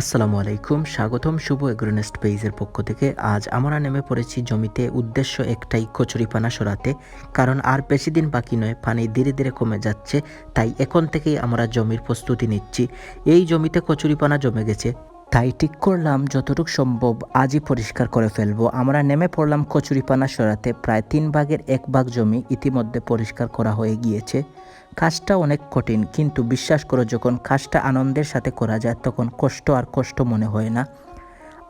আসসালামু আলাইকুম, স্বাগতম শুভ এগ্রোনেস্ট পেজের পক্ষ থেকে। আজ আমরা নেমে পড়েছি জমিতে, উদ্দেশ্য একটাই, কচুরিপানা সরাতে। কারণ আর বেশি দিন বাকি নয়, পানি ধীরে ধীরে কমে যাচ্ছে, তাই এখন থেকেই আমরা জমির প্রস্তুতি নিচ্ছি। এই জমিতে কচুরিপানা জমে গেছে। তাই ঠিক করলাম, যতটুকু সম্ভব আজই পরিষ্কার করে ফেলব। আমরা নেমে পড়লাম কচুরিপানা সরাতে। প্রায় তিন ভাগের এক ভাগ জমি ইতিমধ্যে পরিষ্কার করা হয়ে গিয়েছে। কাজটা অনেক কঠিন, কিন্তু বিশ্বাস করো, যখন কাজটা আনন্দের সাথে করা যায়, তখন কষ্ট আর কষ্ট মনে হয় না।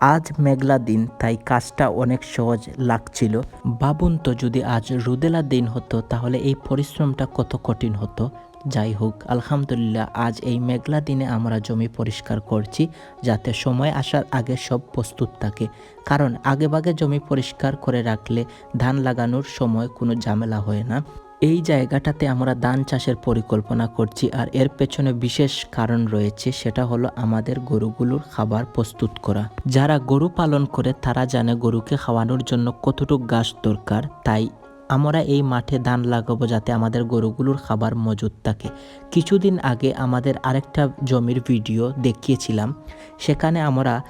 আজ মেঘলা দিন, তাই কাজটা অনেক সহজ লাগছিল। ভাবুন তো, যদি আজ রুদেলা দিন হতো, তাহলে এই পরিশ্রমটা কত কঠিন হতো। যাই হোক আলহামদুলিল্লাহ, আজ এই মেঘলা দিনে আমরা জমি পরিষ্কার করছি যাতে সময় আসার আগে সব প্রস্তুত থাকে। কারণ আগেভাগে জমি পরিষ্কার করে রাখলে ধান লাগানোর সময় কোনো ঝামেলা হয় না। এই জায়গাটাতে আমরা ধান চাষের পরিকল্পনা করছি আর এর পেছনে বিশেষ কারণ রয়েছে, সেটা হলো আমাদের গরুগুলোর খাবার প্রস্তুত করা। যারা গরু পালন করে তারা জানে গরুকে খাওয়ানোর জন্য কতটুকু ঘাস দরকার, তাই আমরা এই মাঠে ধান লাগাবো যাতে আমাদের গরুগুলোর খাবার মজুদ থাকে। কিছুদিন আগে আমাদের আরেকটা জমির ভিডিও দেখিয়েছিলাম। সেখানে আমরা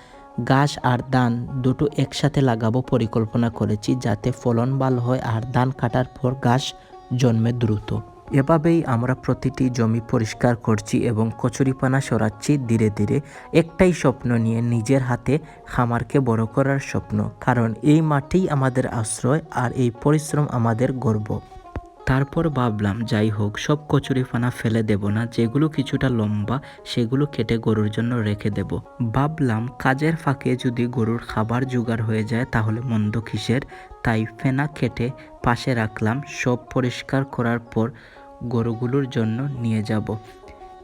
গাছ আর ধান দুটো একসাথে লাগাবো পরিকল্পনা করেছি যাতে ফলন ভালো হয় আর ধান কাটার পর গাছ জন্মে দ্রুত। এভাবেই আমরা প্রতিটি জমি পরিষ্কার করছি এবং কচুরিপানা সরাচ্ছি ধীরে ধীরে। একটাই স্বপ্ন নিয়ে নিজের হাতে খামারকে বড় করার স্বপ্ন। কারণ এই মাঠেই আমাদের আশ্রয় আর এই পরিশ্রম আমাদের গর্ব। তারপর ভাবলাম, যাই হোক, সব কচুরিপানা ফেলে দেব না, যেগুলো কিছুটা লম্বা, সেগুলো কেটে গরুর জন্য রেখে দেব। ভাবলাম, কাজের ফাঁকে যদি গরুর খাবার জোগাড় হয়ে যায়, তাহলে মন্দ কিসের? তাই ফেনা কেটে পাশে রাখলাম। সব পরিষ্কার করার পর গরুগুলোর জন্য নিয়ে যাব।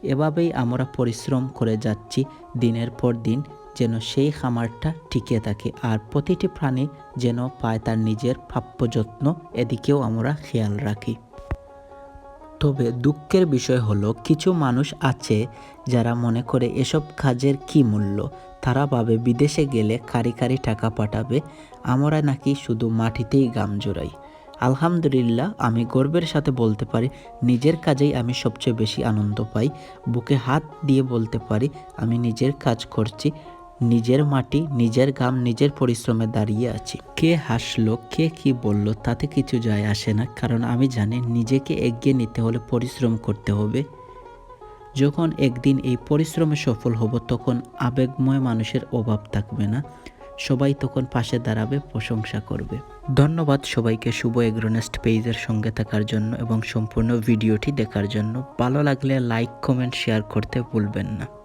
এভাবেই আমরা পরিশ্রম করে যাচ্ছি দিনের পর দিন। যেন সেই খামারটা টিকে থাকে। আর প্রতিটি প্রাণী যেন পায় তার নিজের প্রাপ্য যত্ন, এদিকেও আমরা খেয়াল রাখি। তবে দুঃখের বিষয় হলো, কিছু মানুষ আছে যারা মনে করে এসব কাজের কি মূল্য? তারা ভাবে, বিদেশে গেলে কারি কারি টাকা পাঠাবে, আমরা নাকি শুধু মাটিতেই গাম জোড়াই। আলহামদুলিল্লাহ, আমি গর্বের সাথে বলতে পারি, নিজের কাজেই আমি সবচেয়ে বেশি আনন্দ পাই। বুকে হাত দিয়ে বলতে পারি, আমি নিজের কাজ করছি নিজের মাটি, নিজের গাম নিজের পরিশ্রমে দাঁড়িয়ে আছি। কে হাসলো, কে কি বলল, তাতে কিছু যায় আসে না, কারণ আমি জানি নিজেকে এগিয়ে নিতে হলে পরিশ্রম করতে হবে। যখন একদিন এই পরিশ্রমে সফল হব, তখন আবেগময় মানুষের অভাব থাকবে না। সবাই তখন পাশে দাঁড়াবে, প্রশংসা করবে। ধন্যবাদ সবাইকে শুভ এগ্রোনেস্ট পেজের সঙ্গে থাকার জন্য এবং সম্পূর্ণ ভিডিওটি দেখার জন্য। ভালো লাগলে লাইক, কমেন্ট, শেয়ার করতে ভুলবেন না।